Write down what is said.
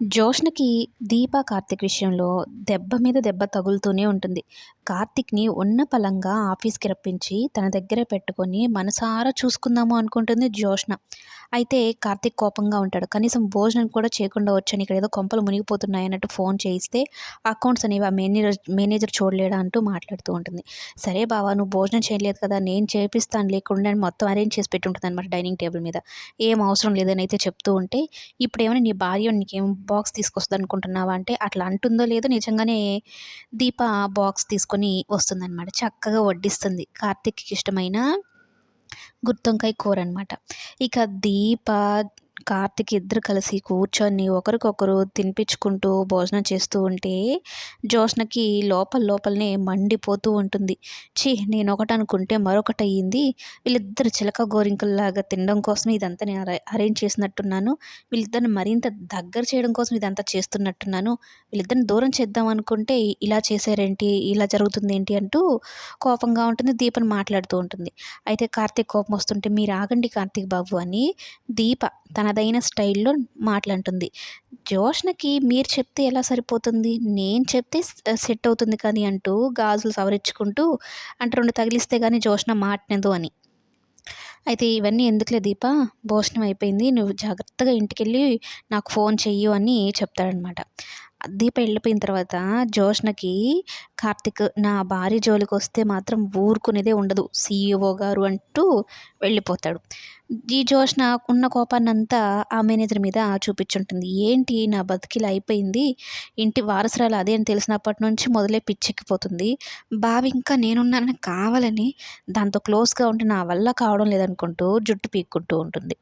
జోష్నకి దీప కార్తిక్ విషయంలో దెబ్బ మీద దెబ్బ తగులుతూనే ఉంటుంది. కార్తిక్ని ఉన్న పలంగా ఆఫీస్కి రప్పించి తన దగ్గర పెట్టుకొని మనసారా చూసుకుందాము అనుకుంటుంది జోష్న. అయితే కార్తీక్ కోపంగా ఉంటాడు. కనీసం భోజనం కూడా చేయకుండా వచ్చాను. ఇక్కడ ఏదో కొంపలు మునిగిపోతున్నాయి అన్నట్టు ఫోన్ చేయిస్తే అకౌంట్స్ అనేవి ఆ మేనేజర్ మేనేజర్ చూడలేడా అంటూ మాట్లాడుతూ ఉంటుంది. సరే బావా నువ్వు భోజనం చేయలేదు కదా నేను చేపిస్తాను. లేకుండా మొత్తం అరేంజ్ చేసి పెట్టి ఉంటుంది అనమాట డైనింగ్ టేబుల్ మీద. ఏం అవసరం లేదని అయితే చెప్తూ ఉంటే ఇప్పుడు ఏమైనా నీ భార్య నీకేం బాక్స్ తీసుకొస్తుంది అనుకుంటున్నావా అంటే అట్లా అంటుందో లేదో నిజంగానే దీప బాక్స్ తీసుకొని వస్తుందన్నమాట. చక్కగా వడ్డిస్తుంది. కార్తీక్కి ఇష్టమైన గుత్తొంకాయ కూర అనమాట ఇక దీప కార్తిక్ ఇద్దరు కలిసి కూర్చొని ఒకరికొకరు తినిపించుకుంటూ భోజనం చేస్తూ ఉంటే జ్యోత్స్నకి లోపల లోపలనే మండిపోతూ ఉంటుంది. చీ నేను ఒకటి అనుకుంటే మరొకటి అయ్యింది వీళ్ళిద్దరు చిలక గోరింకల్లాగా తినడం కోసం ఇదంతా నేను అరేంజ్ చేసినట్టున్నాను. వీళ్ళిద్దరిని మరింత దగ్గర చేయడం కోసం ఇదంతా చేస్తున్నట్టున్నాను. వీళ్ళిద్దరిని దూరం చేద్దాం అనుకుంటే ఇలా చేశారేంటి? ఇలా జరుగుతుంది ఏంటి అంటూ కోపంగా ఉంటుంది. దీపని మాట్లాడుతూ ఉంటుంది. అయితే కార్తీక్ కోపం వస్తుంటే మీరు ఆగండి కార్తీక్ బాబు అని దీప తన తనదైన స్టైల్లో మాట్లాడుతుంది. జోష్నకి మీరు చెప్తే ఎలా సరిపోతుంది? నేను చెప్తే సెట్ అవుతుంది కానీ అంటూ గాజులు సవరించుకుంటూ అంటే రెండు తగిలిస్తే కానీ జోష్న మాట్నదు అని. అయితే ఇవన్నీ ఎందుకులే దీప? భోజనం అయిపోయింది. నువ్వు జాగ్రత్తగా ఇంటికెళ్ళి నాకు ఫోన్ చెయ్యు అని చెప్తాడనమాట దీప వెళ్ళిపోయిన తర్వాత జోష్నకి కార్తిక్ నా భార్య జోలికి వస్తే మాత్రం ఊరుకునేదే ఉండదు. సీఈఓ గారు అంటూ వెళ్ళిపోతాడు. ఈ జోష్న ఉన్న కోపాన్నంతా ఆ మేనేజర్ మీద చూపించుంటుంది. ఏంటి నా బతికిలా అయిపోయింది? ఇంటి వారసురాలు అదే అని తెలిసినప్పటి నుంచి మొదలే పిచ్చెక్కిపోతుంది. బావి ఇంకా నేనున్నానని కావాలని దాంతో క్లోజ్గా ఉంటే నా వల్ల కావడం లేదనుకుంటూ జుట్టు పీక్కుంటూ ఉంటుంది.